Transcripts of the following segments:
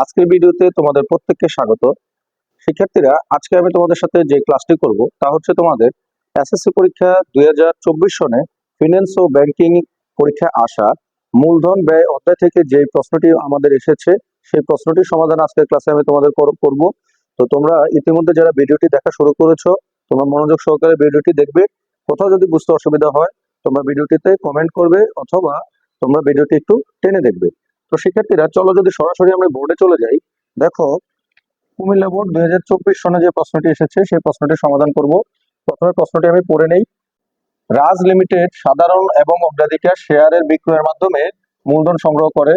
আজকের ভিডিওতে তোমাদের প্রত্যেককে স্বাগত। শিক্ষার্থীরা, আজকে আমি তোমাদের সাথে যে ক্লাসটি করব, তা হচ্ছে তোমাদের এসএসসি পরীক্ষা দুই হাজার চব্বিশ সনে ফিনান্স ও ব্যাংকিং পরীক্ষায় আসা, মূলধন ব্যয় অধ্যায় থেকে যে প্রশ্নটি আমাদের এসেছে, সেই প্রশ্নটির সমাধান আজকের ক্লাসে আমি তোমাদের কর- করব। তো তোমরা ইতিমধ্যে যারা ভিডিওটি দেখা শুরু করেছ, তোমরা মনোযোগ সহকারে ভিডিওটি দেখবে। কোথাও যদি বুঝতে অসুবিধা হয়, তোমরা ভিডিওটিতে কমেন্ট করবে, অথবা তোমরা ভিডিওটি একটু টেনে দেখবে। তো শিক্ষার্থীরা, চলো যদি সরাসরি আমরা বোর্ডে চলে যাই, দেখো কুমিল্লা বোর্ড দুই হাজার চব্বিশ সনে যে প্রশ্নটি এসেছে, সেই প্রশ্নটি সমাধান করব। প্রথমে প্রশ্নটি আমি পড়ে নেই। রাজ লিমিটেড সাধারণ এবং অগ্রাধিকার শেয়ারের বিক্রয়ের মাধ্যমে মূলধন সংগ্রহ করে।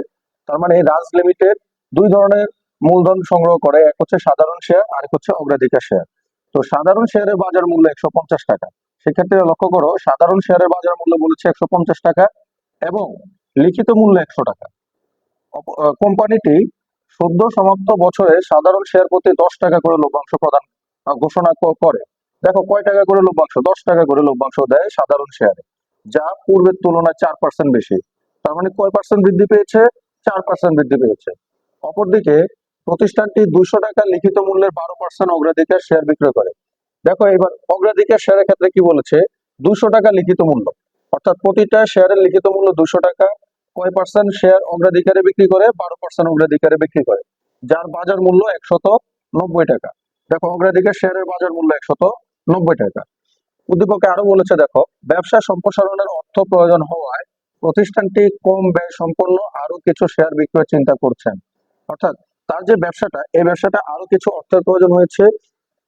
তার মানে রাজ লিমিটেড দুই ধরনের মূলধন সংগ্রহ করে, এক হচ্ছে সাধারণ শেয়ার আর এক হচ্ছে অগ্রাধিকার শেয়ার। তো সাধারণ শেয়ারের বাজার মূল্য একশো পঞ্চাশ টাকা। শিক্ষার্থীরা লক্ষ্য করো, সাধারণ শেয়ারের বাজার মূল্য বলেছে একশো পঞ্চাশ টাকা এবং লিখিত মূল্য একশো টাকা। কোম্পানিটি সদ্য সমাপ্ত বছরে সাধারণ শেয়ার প্রতি দশ টাকা করে লভ্যাংশ প্রদান ঘোষণা করে। দেখো, কয় টাকা করে লভ্যাংশ? দশ টাকা করে লভ্যাংশ দেয় সাধারণ শেয়ারে যা পূর্বের তুলনায় চার পার্সেন্ট বেশি। তার মানে কয় পার্সেন্ট বৃদ্ধি পেয়েছে? চার পার্সেন্ট বৃদ্ধি পেয়েছে। অপরদিকে প্রতিষ্ঠানটি দুইশো টাকা লিখিত মূল্যের বারো পার্সেন্ট অগ্রাধিকার শেয়ার বিক্রয় করে। দেখো, এবার অগ্রাধিকার শেয়ারের ক্ষেত্রে কি বলেছে? দুইশো টাকা লিখিত মূল্য। অর্থাৎ প্রতিটা শেয়ারের লিখিত মূল্য দুইশো টাকা কয় পার্সেন্ট শেয়ার অগ্রাধিকারে বিক্রি করে, বারো পার্সেন্ট অগ্রাধিকারে বিক্রি করে। যার বাজার মূল্য একশত নব্বই টাকা। দেখো অগ্রাধিকার শেয়ারের বাজার মূল্য একশত নব্বই টাকা। উদ্দীপকে আরও বলেছে, দেখো, ব্যবসা সম্প্রসারণের অর্থ প্রয়োজন হওয়ায় প্রতিষ্ঠানটি কম ব্যয় সম্পন্ন আরও কিছু শেয়ার বিক্রয়ের চিন্তা করছেন। অর্থাৎ, তার যে ব্যবসাটা এই ব্যবসাটা আরও কিছু অর্থের প্রয়োজন হয়েছে,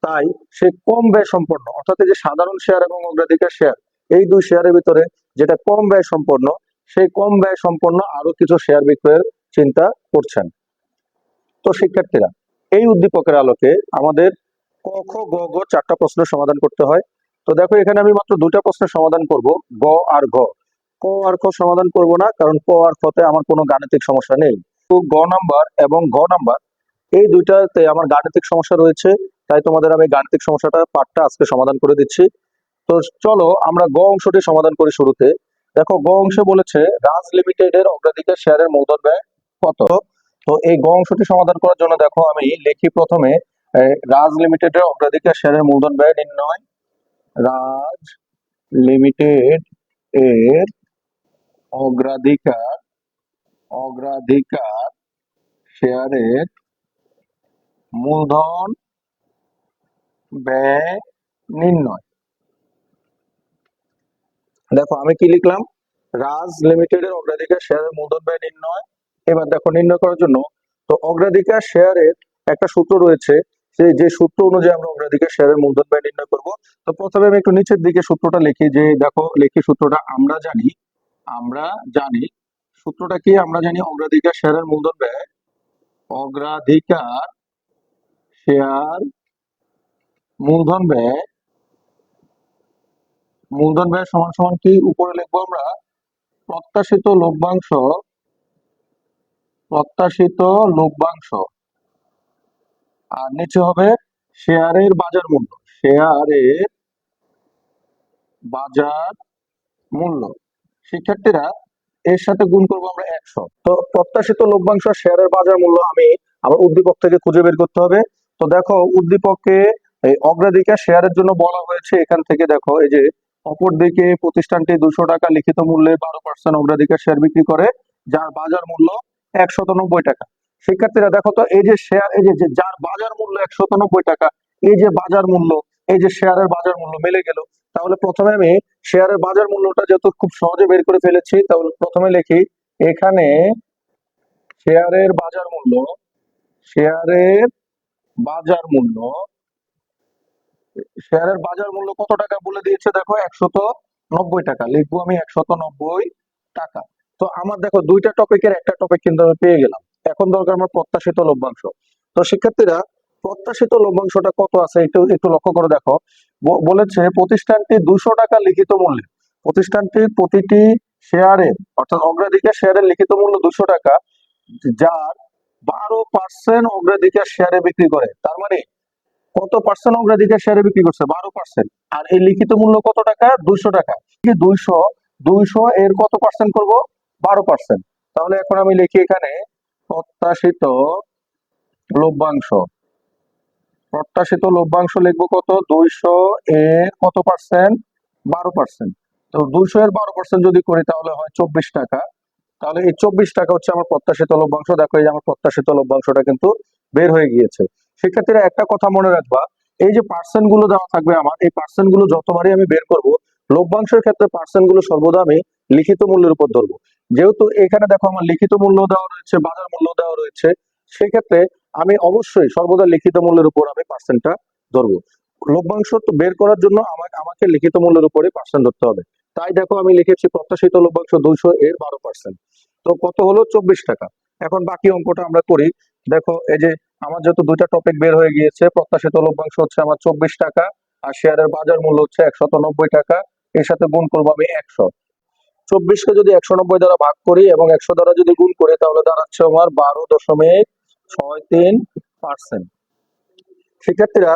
তাই সে কম ব্যয় সম্পন্ন। অর্থাৎ যে সাধারণ শেয়ার এবং অগ্রাধিকার শেয়ার এই দুই শেয়ারের ভিতরে যেটা কম ব্যয় সম্পন্ন সেই কম ব্যয় সম্পন্ন আরও কিছু শেয়ার বিক্রয়ের চিন্তা করছেন। তো শিক্ষার্থীরা, এই উদ্দীপকের আলোকে আমাদের ক, খ, গ গ চারটা প্রশ্নের সমাধান করতে হয়। তো দেখো, এখানে আমি মাত্র দুটা প্রশ্নের সমাধান করব, গ আর ঘ। ক আর খ সমাধান করব না, কারণ ক আর খতে আমার কোনো গাণিতিক সমস্যা নেই। তো গ নাম্বার এবং ঘ নাম্বার, এই দুইটাতে আমার গাণিতিক সমস্যা রয়েছে, তাই তোমাদের আমি গাণিতিক সমস্যাটা, পাঠটা আজকে সমাধান করে দিচ্ছি। তো চলো আমরা গ অংশটি সমাধান করি শুরুতে। দেখো, গ অংশে বলেছে, রাজ লিমিটেড এর অগ্রাধিকার শেয়ারের মূলধন ব্যয় কত? তো এই গ অংশটি সমাধান করার জন্য দেখো, আমি লিখি প্রথমে রাজ লিমিটেড এর অগ্রাধিকার শেয়ারের মূলধন ব্যয় নির্ণয়। রাজ লিমিটেড এর অগ্রাধিকার অগ্রাধিকার শেয়ারের মূলধন ব্যয় নির্ণয়। দেখো, আমি কি লিখলাম? রাজ লিমিটেড এর অগ্রাধিকার শেয়ারের মূলধন ব্যয় নির্ণয়। এবার দেখো, নির্ণয় করার জন্য তো অগ্রাধিকার শেয়ারের একটা সূত্র রয়েছে। সেই, যে সূত্র অনুযায়ী আমরা অগ্রাধিকার শেয়ারের মূলধন ব্যয় নির্ণয় করব। তো প্রথমে আমি একটু নিচের দিকে সূত্রটা লিখি যে, দেখো, লিখি সূত্রটা, আমরা জানি আমরা জানি, সূত্রটা কি? আমরা জানি অগ্রাধিকার শেয়ারের মূলধন ব্যয়, অগ্রাধিকার শেয়ার মূলধন ব্যয় মূলধন ব্যয় সমান সমান কি উপরে লিখব আমরা? প্রত্যাশিত লভ্যাংশ প্রত্যাশিত লভ্যাংশ। আর নিচে হবে শেয়ারের বাজার মূল্য। শেয়ারের বাজার মূল্য। শিক্ষার্থীরা, এর সাথে গুণ করব আমরা একশো। তো প্রত্যাশিত লভ্যাংশ শেয়ারের বাজার মূল্য আমি আমার উদ্দীপক থেকে খুঁজে বের করতে হবে। তো দেখো, উদ্দীপকে অগ্রাধিকার শেয়ারের জন্য বলা হয়েছে এখান থেকে দেখো, এই যে অপরদিকে প্রতিষ্ঠানটি দুশো টাকা লিখিত মূল্যে বারো পার্সেন্ট অগ্রাধিকার শেয়ার বিক্রি করে, যার বাজার মূল্য একশত টাকা। শিক্ষার্থীরা দেখো তো, এই যে শেয়ার এই যে যে যার বাজার মূল্য একশত নব্বই টাকা, এই যে বাজার মূল্য, এই যে শেয়ারের বাজার মূল্য মিলে গেল। তাহলে প্রথমে আমি শেয়ারের বাজার মূল্যটা যেহেতু খুব সহজে বের করে ফেলেছি, তাহলে প্রথমে লিখি, এখানে শেয়ারের বাজার মূল্য শেয়ারের বাজার মূল্য শেয়ারের বাজার মূল্য কত টাকা বলে দিয়েছে দেখো? একশত নব্বই টাকা। লিখব আমি একশত নব্বই টাকা। তো আমার দেখো দুইটা টপিকের একটা টপিক কিন্তু আমি পেয়ে গেলাম। এখন দরকার আমার প্রত্যাশিত লভ্যাংশ। তো শিক্ষার্থীরা, প্রত্যাশিত লভ্যাংশটা কত আছে একটু একটু লক্ষ্য করে দেখো। বলেছে প্রতিষ্ঠানটি দুশো টাকা লিখিত মূল্যে। প্রতিষ্ঠানটির প্রতিটি শেয়ারে, অর্থাৎ অগ্রাধিকার শেয়ারের লিখিত মূল্য দুশো টাকা, যার বারো পার্সেন্ট অগ্রাধিকার শেয়ারে বিক্রি করে। তার মানে কত পার্সেন্ট অগ্রাধিকার শেয়ারে বিক্রি করছে? বারো পার্সেন্ট আর এই লিখিত মূল্য কত টাকা? দুইশো টাকা। দুইশো? দুইশো এর কত পার্সেন্ট করব? বারো পার্সেন্ট তাহলে এখন আমি লিখি এখানে, প্রত্যাশিত লভ্যাংশ। প্রত্যাশিত লভ্যাংশ লিখব কত? দুইশো এর কত পার্সেন্ট বারো পার্সেন্ট তো দুইশো এর বারো পার্সেন্ট যদি করি তাহলে হয় চব্বিশ টাকা। তাহলে এই চব্বিশ টাকা হচ্ছে আমার প্রত্যাশিত লভ্যাংশ। দেখো এই যে আমার প্রত্যাশিত লভ্যাংশটা কিন্তু বের হয়ে গিয়েছে। শিক্ষার্থীরা একটা কথা মনে রাখবা, এই যে পার্সেন্টগুলো দেওয়া থাকবে আমার, এই পার্সেন্টগুলো যতবারই আমি বের করব, লভ্যাংশের ক্ষেত্রে পার্সেন্টগুলো সর্বদা আমি লিখিত মূল্যের উপর ধরবো। যেহেতু এখানে দেখো আমার লিখিত মূল্য দেওয়া রয়েছে, বাজার মূল্য দেওয়া রয়েছে, সেক্ষেত্রে আমি অবশ্যই সর্বদা লিখিত মূল্যের উপর আমি পার্সেন্টটা ধরবো। লভ্যাংশ বের করার জন্য আমাকে আমাকে লিখিত মূল্যের উপরে পার্সেন্ট ধরতে হবে। তাই দেখো আমি লিখেছি প্রত্যাশিত লভ্যাংশ দুইশো এর বারো পার্সেন্ট তো কত হলো? চব্বিশ টাকা। এখন বাকি অঙ্কটা আমরা করি। দেখো এই যে আমার যেহেতু দুইটা টপিক বের হয়ে গিয়েছে, প্রত্যাশিত লভ্যাংশ হচ্ছে আমার চব্বিশ টাকা আর শেয়ারের বাজার মূল্য হচ্ছে একশত টাকা। এর সাথে গুণ করব আমি একশো। চব্বিশকে যদি একশো নব্বই দ্বারা ভাগ করি এবং একশো দ্বারা যদি গুণ করি, তাহলে দাঁড়াচ্ছে আমার বারো দশমিক ছয় তিন পার্সেন্ট। শিক্ষার্থীরা,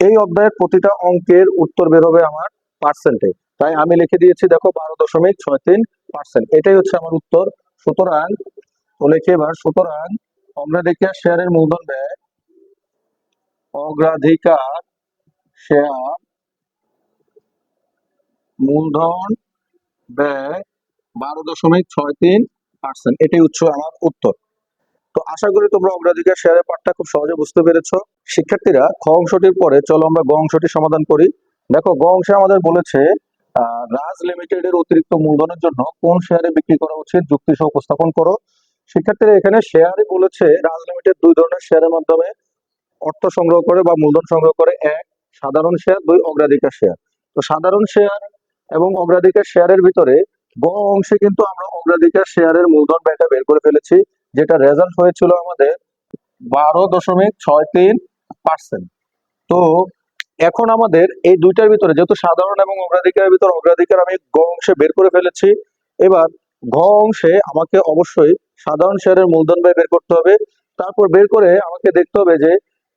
এই অধ্যায়ের প্রতিটা অঙ্কের উত্তর বের হবে আমার পার্সেন্টে তাই আমি লিখে দিয়েছি, দেখো, বারো দশমিক ছয় তিন পার্সেন্ট। এটাই হচ্ছে আমার উত্তর। সুতরাং লিখে এবার, সুতরাং অগ্রাধিকার শেয়ারের মূলধন ব্যয়। অগ্রাধিকার, শেয়ার, মূলধন ব্যয় বারো দশমিক ছয় তিন পার্সেন্ট এটাই হচ্ছে আমার উত্তর। তো আশা করি তোমরা অগ্রাধিকার শেয়ারের পাঠটা খুব সহজে বুঝতে পেরেছ। শিক্ষার্থীরা খ অংশটির পরে চলো আমরা গ অংশটি সমাধান করি। দেখো, গ অংশে আমাদের বলেছে রাজ লিমিটেড এর অতিরিক্ত মূলধনের জন্য কোন শেয়ারে বিক্রি করা উচিত? যুক্তি সহ উপস্থাপন করো। শিক্ষার্থীরা এখানে শেয়ারে বলেছে রাজ লিমিটেড দুই ধরনের শেয়ারের মাধ্যমে অর্থ সংগ্রহ করে বা মূলধন সংগ্রহ করে। এক, সাধারণ শেয়ার দুই, অগ্রাধিকার শেয়ার তো সাধারণ শেয়ার এবং অগ্রাধিকার শেয়ারের ভিতরে গ অংশে কিন্তু আমরা অগ্রাধিকার শেয়ারের মূলধন ব্যয়টা বের করে ফেলেছি, যেটা রেজাল্ট হয়েছিল আমাদের বারো দশমিক ছয় তিন পার্সেন্ট তো এখন আমাদের এই দুইটার ভিতরে, যেহেতু সাধারণ এবং অগ্রাধিকারের ভিতরে অগ্রাধিকার আমি গ অংশে বের করে ফেলেছি, এবার ঘ অংশে আমাকে অবশ্যই সাধারণ শেয়ারের মূলধন ব্যয় বের করতে হবে। তারপর বের করে আমাকে দেখতে হবে যে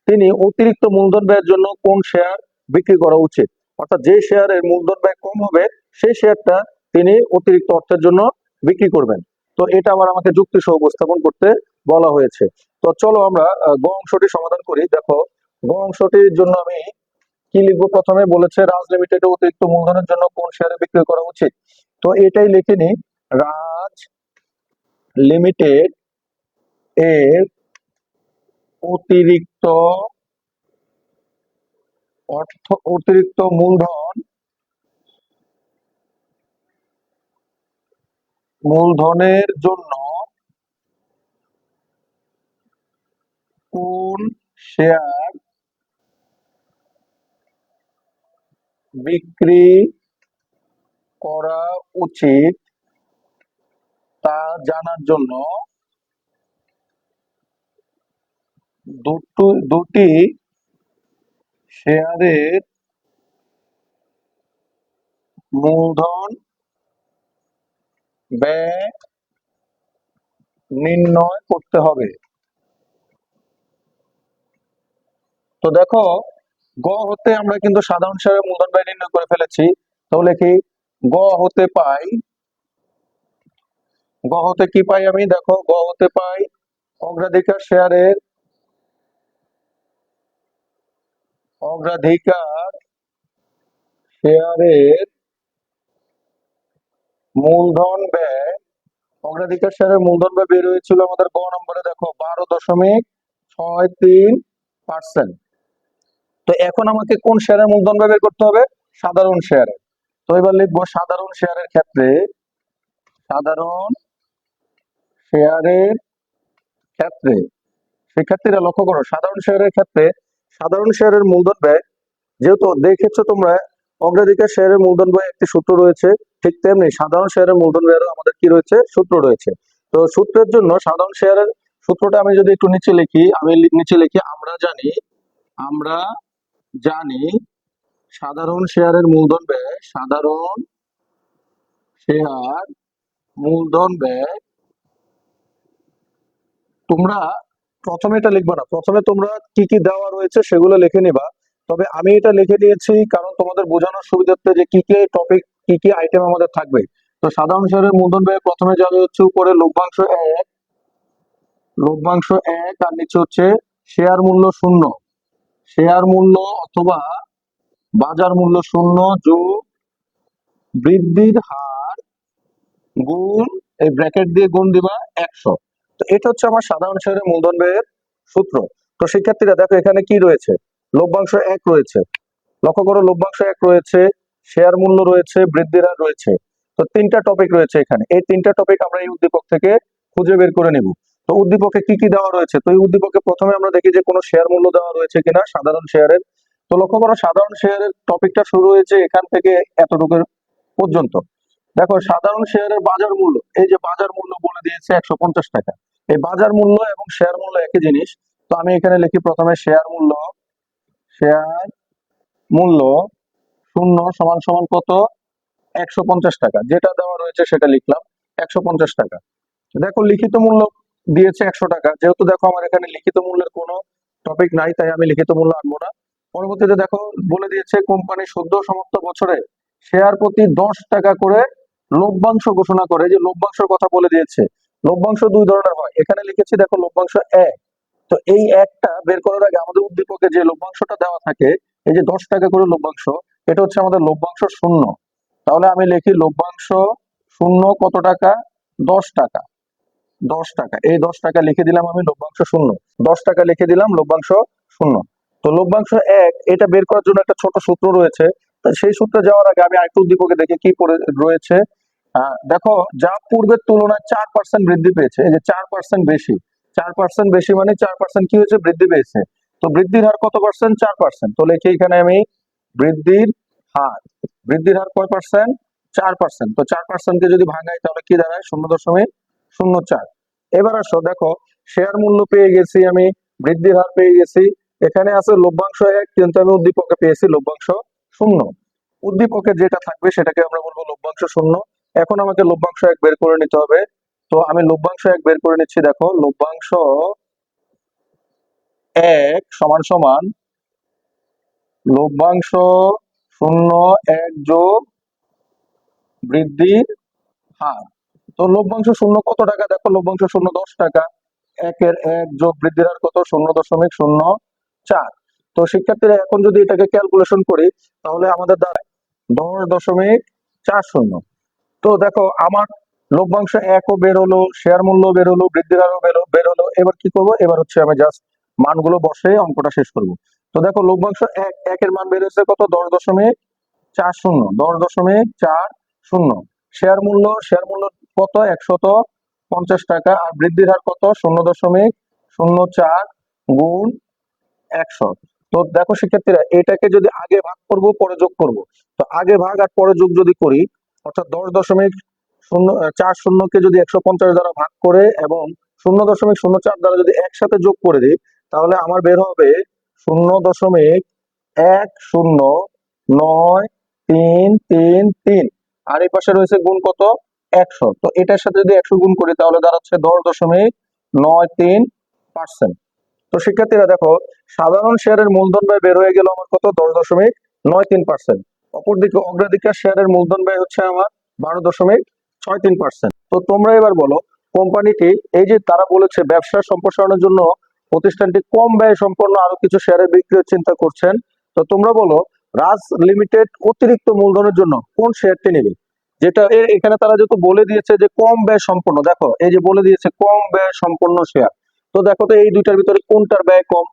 তিনি অতিরিক্ত মূলধন ব্যয়ের জন্য কোন শেয়ার বিক্রি করা উচিত। অর্থাৎ যে শেয়ারের মূলধন ব্যয় কম হবে, সেই শেয়ারটা তিনি অতিরিক্ত অর্থের জন্য বিক্রি করবেন। তো এটা আবার আমাকে যুক্তি সহ উপস্থাপন করতে বলা হয়েছে। তো চলো আমরা গ অংশটি সমাধান করি। দেখো গ অংশটির জন্য আমি কি লিখব? প্রথমে বলেছে রাজ লিমিটেড অতিরিক্ত মূলধনের জন্য কোন শেয়ারে বিক্রি করা উচিত। তো এটাই লিখে নি রাজ লিমিটেড এর অতিরিক্ত অর্থ অতিরিক্ত মূলধন মূলধনের জন্য কোন শেয়ার বিক্রি করা উচিত? তা জানার জন্য দুটো, দুটি শেয়ারের মূলধন ব্যয় নির্ণয় করতে হবে। তো দেখো, গ হতে আমরা কিন্তু সাধারণ শেয়ারের মূলধন ব্যয় নির্ণয় করে ফেলেছি। তাহলে কি গ হতে পাই গ হতে কি পাই আমি? দেখো গ হতে পাই অগ্রাধিকার শেয়ারের অগ্রাধিকার শেয়ারের মূলধন ব্যয়। অগ্রাধিকার শেয়ারের মূলধন ব্যয় বের হয়েছিল আমাদের গ নম্বরে, দেখো, বারো দশমিক ছয় তিন পার্সেন্ট। তো এখন আমাকে কোন শেয়ারের মূলধন ব্যয় বের করতে হবে? সাধারণ শেয়ারের। তো এবার লিখব সাধারণ শেয়ারের ক্ষেত্রে সাধারণ শেয়ারের ক্ষেত্রে শিক্ষার্থীরা লক্ষ্য করো, সাধারণ শেয়ারের ক্ষেত্রে, সাধারণ শেয়ারের মূলধন ব্যয়, যেহেতু দেখেছ তোমরা, অগ্রাধিকার শেয়ারের মূলধন ব্যয় একটি সূত্র রয়েছে, ঠিক তেমনি সাধারণ শেয়ারের মূলধন ব্যয়েরও আমাদের কি রয়েছে? সূত্র রয়েছে। তো সূত্রের জন্য সাধারণ শেয়ারের সূত্রটা আমি যদি একটু নিচে লিখি, আমি নিচে লিখি, আমরা জানি আমরা জানি সাধারণ শেয়ারের মূলধন ব্যয়, সাধারণ শেয়ার মূলধন ব্যয় তোমরা প্রথমে এটা লিখবে না। প্রথমে তোমরা কি কি দেওয়া রয়েছে সেগুলো লিখে নিবা। তবে আমি এটা লিখে নিয়েছি কারণ তোমাদের বোঝানোর সুবিধার্থে যে কি কি টপিক কি কি আইটেম আমাদের থাকবে। তো সাধারণ শেয়ারের মূলধন ব্যয় প্রথমে যাবে হচ্ছে উপরে লভ্যাংশ এক লভ্যাংশ এক আর নিচে হচ্ছে শেয়ার মূল্য শূন্য। শেয়ার মূল্য অথবা বাজার মূল্য শূন্য যোগ বৃদ্ধির হার গুণ, এই ব্র্যাকেট দিয়ে গুণ দিবা একশো। তো এটা হচ্ছে আমার সাধারণ শেয়ারের মূলধন ব্যয়ের সূত্র। তো শিক্ষার্থীরা দেখো এখানে কি রয়েছে? লভ্যাংশ এক রয়েছে। লক্ষ্য করো, লভ্যাংশ এক রয়েছে শেয়ার মূল্য রয়েছে, বৃদ্ধির হার রয়েছে। তো তিনটা টপিক রয়েছে এখানে। এই তিনটা টপিক আমরা এই উদ্দীপক থেকে খুঁজে বের করে নিব। তো উদ্দীপকে কি কি দেওয়া রয়েছে? তো এই উদ্দীপকে প্রথমে আমরা দেখি যে কোনো শেয়ার মূল্য দেওয়া রয়েছে কিনা সাধারণ শেয়ারের তো লক্ষ্য করো, সাধারণ শেয়ারের টপিকটা শুরু হয়েছে এখান থেকে এতটুকু পর্যন্ত। দেখো, সাধারণ শেয়ারের বাজার মূল্য, এই যে বাজার মূল্য বলে দিয়েছে একশো পঞ্চাশ টাকা। এই বাজার মূল্য এবং শেয়ার মূল্য একই জিনিস। তো আমি এখানে লিখি প্রথমে শেয়ার মূল্য শেয়ার মূল্য শূন্য সমান সমান কত? একশো পঞ্চাশ টাকা। যেটা দেওয়া রয়েছে সেটা লিখলাম, একশো পঞ্চাশ টাকা। দেখো, লিখিত মূল্য দিয়েছে একশো টাকা। যেহেতু দেখো, আমার এখানে লিখিত মূল্যের কোনো টপিক নাই, তাই আমি লিখিত মূল্য আনব না। পরবর্তীতে দেখো, বলে দিয়েছে কোম্পানি সদ্য সমাপ্ত বছরে শেয়ার প্রতি দশ টাকা করে লভ্যাংশ ঘোষণা করে যে লভ্যাংশের কথা বলে দিয়েছে। লভ্যাংশ দুই ধরনের হয়। এখানে লিখেছি, দেখো, লভ্যাংশ এক। তো এই একটা বের করার আগে আমাদের উদ্দীপকে যে লভ্যাংশটা দেওয়া থাকে, এই যে দশ টাকা করে লভ্যাংশ, এটা হচ্ছে আমাদের লভ্যাংশ শূন্য। তাহলে আমি লিখি লভ্যাংশ শূন্য কত টাকা? দশ টাকা। দশ টাকা। এই দশ টাকা লিখে দিলাম আমি লভ্যাংশ শূন্য। দশ টাকা লিখে দিলাম লভ্যাংশ শূন্য। তো লভ্যাংশ এক, এটা বের করার জন্য একটা ছোট সূত্র রয়েছে। সেই সূত্রে যাওয়ার আগে আমি আরেকটু উদ্দীপকে দেখি কি পড়ে রয়েছে। দেখো, যা পূর্বের তুলনায় চার পার্সেন্ট বৃদ্ধি পেয়েছে যে চার পার্সেন্ট বেশি। চার পার্সেন্ট বেশি মানে চার পার্সেন্ট কি হয়েছে? বৃদ্ধি পেয়েছে। তো বৃদ্ধির হার কত পার্সেন্ট চার পার্সেন্ট তো লিখি এখানে আমি, বৃদ্ধির হার। বৃদ্ধির হার কয় পার্সেন্ট চার পার্সেন্ট তো চার পার্সেন্টকে যদি ভাঙাই, তাহলে কি দাঁড়ায়? শূন্য দশমিক শূন্য চার। এবার আসো, দেখো শেয়ার মূল্য পেয়ে গেছি আমি, বৃদ্ধির হার পেয়ে গেছি। এখানে আছে লভ্যাংশ এক, কিন্তু আমি উদ্দীপকে পেয়েছি লভ্যাংশ শূন্য। উদ্দীপকে যেটা থাকবে, সেটাকে আমরা বলব লভ্যাংশ শূন্য। এখন আমাকে লভ্যাংশ এক বের করে নিতে হবে। তো আমি লভ্যাংশ এক বের করে নিচ্ছি, দেখো, লভ্যাংশ এক সমান সমান লভ্যাংশ শূন্য এক যোগ বৃদ্ধির হার। তো লভ্যাংশ শূন্য কত টাকা? দেখো, লভ্যাংশ শূন্য দশ টাকা। একের এক যোগ বৃদ্ধির হার কত? শূন্য দশমিক শূন্য চার। তো শিক্ষার্থীরা, এখন যদি এটাকে ক্যালকুলেশন করি, তাহলে আমাদের দাঁড়ায় দশ দশমিক চার শূন্য। তো দেখো, আমার লভ্যাংশ একও বের হলো শেয়ার মূল্য বের হলো, বৃদ্ধির হারও বের হলো- বের হলো, এবার কি করব? এবার হচ্ছে আমি জাস্ট মানগুলো বসে অঙ্কটা শেষ করব। তো দেখো, লভ্যাংশ এক, একের মান বের হয়েছে কত? দশ দশমিক চার শূন্য, দশ দশমিক চার শূন্য। শেয়ার মূল্য শেয়ার মূল্য কত? একশত পঞ্চাশ টাকা, আর বৃদ্ধির হার কত? শূন্য দশমিক শূন্য চার গুণ একশো তো দেখো শিক্ষার্থীরা এটাকে যদি আগে ভাগ করব, পরে যোগ করব। তো আগে ভাগ আর পরে যোগ যদি করি অর্থাৎ দশ দশমিক শূন্য চার শূন্যকে যদি একশো পঞ্চাশ দ্বারা ভাগ করে এবং শূন্য দশমিক শূন্য চার দ্বারা যদি একসাথে যোগ করে দিই, তাহলে আমার বের হবে শূন্য দশমিক এক শূন্য নয় তিন তিন তিন। আর এই পাশে রয়েছে গুণ কত? একশো। তো এটার সাথে যদি একশো গুণ করি, তাহলে দাঁড়াচ্ছে দশ দশমিক নয় তিন পার্সেন্ট। তো শিক্ষার্থীরা দেখো, সাধারণ শেয়ারের মূলধন ব্যয় বের হয়ে গেল আমার কত? দশ দশমিক নয় তিন পার্সেন্ট। অপরদিকে অগ্রাধিকার শেয়ারের মূলধন ব্যয় হচ্ছে আমার বারো দশমিক ছয় তিন পার্সেন্ট তো তোমরা এবার বলো, কোম্পানিটি এই যে তারা বলেছে ব্যবসা সম্প্রসারণের জন্য প্রতিষ্ঠানটি কম ব্যয় সম্পন্ন আরও কিছু শেয়ারের বিক্রির চিন্তা করছেন। তো তোমরা বলো, রাজ লিমিটেড অতিরিক্ত মূলধনের জন্য কোন শেয়ারটি নেবে? যেটা এখানে তারা যেহেতু বলে দিয়েছে যে কম ব্যয় সম্পন্ন, দেখো, এই যে বলে দিয়েছে কম ব্যয় সম্পন্ন শেয়ার। তো দেখো তো এই দুইটার ভিতরে কোনটার ব্যয় কম?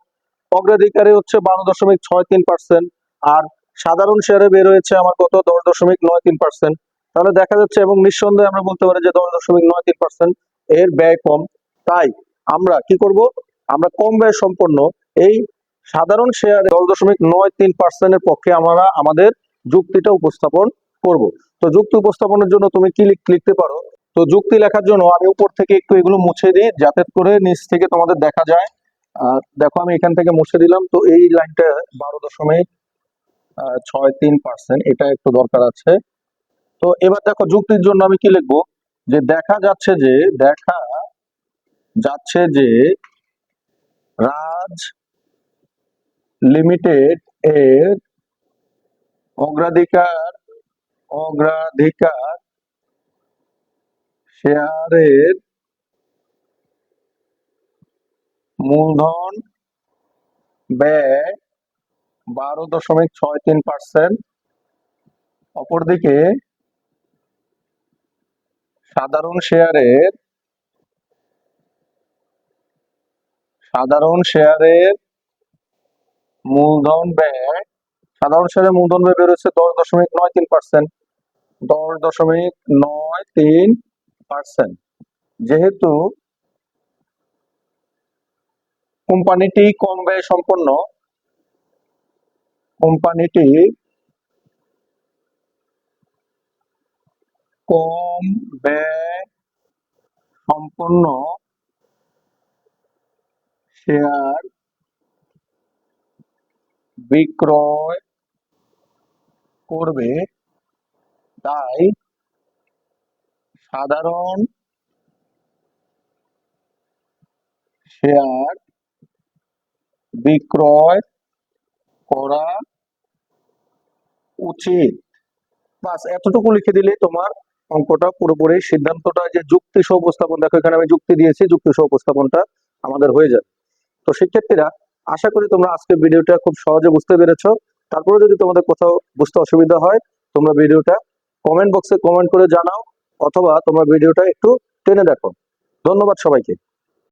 অগ্রাধিকারে হচ্ছে বারো দশমিক ছয় তিন পার্সেন্ট আর সাধারণ শেয়ারে বের হয়েছে আমার কত? দশ দশমিক নয় তিন পার্সেন্ট তাহলে দেখা যাচ্ছে এবং নিঃসন্দেহে আমরা বলতে পারি যে দশ দশমিক নয় তিন পার্সেন্ট এর ব্যয় কম। তাই আমরা কি করব? আমরা কম ব্যয় সম্পন্ন এই সাধারণ শেয়ার দশ দশমিক নয় তিন পার্সেন্টের পক্ষে আমরা আমাদের যুক্তিটা উপস্থাপন করব। তো যুক্তি উপস্থাপনের জন্য তুমি কি লিখ- লিখতে পারো? তো যুক্তি লেখার জন্য আমি উপর থেকে একটু এগুলো মুছে দিই যাতে করে নিচ থেকে তোমাদের দেখা যায়। দেখো আমি এখান থেকে মুছে দিলাম। তো এই লাইনটা বারো দশমিক ছয় তিন পার্সেন্ট এটা একটু দরকার আছে। তো এবার দেখো যুক্তির জন্য আমি কি লিখব? যে দেখা যাচ্ছে যে, দেখা যাচ্ছে যে রাজ লিমিটেড এর অগ্রাধিকার অগ্রাধিকার শেয়ারের মূলধন ব্যয় বারো দশমিক ছয় তিন পার্সেন্ট অপরদিকে সাধারণ শেয়ারের সাধারণ শেয়ারের মূলধন ব্যয় সাধারণ শেয়ারের মূলধন ব্যয় বেরোচ্ছে দশ দশমিক নয় তিন পার্সেন্ট দশ দশমিক নয় তিন পার্সেন্ট যেহেতু কোম্পানিটি কম ব্যয় সম্পন্ন কোম্পানিটি কম ব্যয় সম্পন্ন শেয়ার বিক্রয় করবে। তাই সাধারণ শেয়ার বিক্রয় করা উচিত। বাস, এতটুকু লিখে দিলে তোমার অঙ্কটা পুরোপুরি সিদ্ধান্তটা যে যুক্তি সহ উপস্থাপন, দেখো এখানে আমি যুক্তি দিয়েছি, যুক্তি সহ উপস্থাপনটা আমাদের হয়ে যাবে। তো শিক্ষার্থীরা, আশা করি তোমরা আজকে ভিডিওটা খুব সহজে বুঝতে পেরেছ। তারপরে যদি তোমাদের কোথাও বুঝতে অসুবিধা হয়, তোমরা ভিডিওটা কমেন্ট বক্সে কমেন্ট করে জানাও, অথবা তোমরা ভিডিওটা একটু টেনে দেখো। ধন্যবাদ সবাইকে।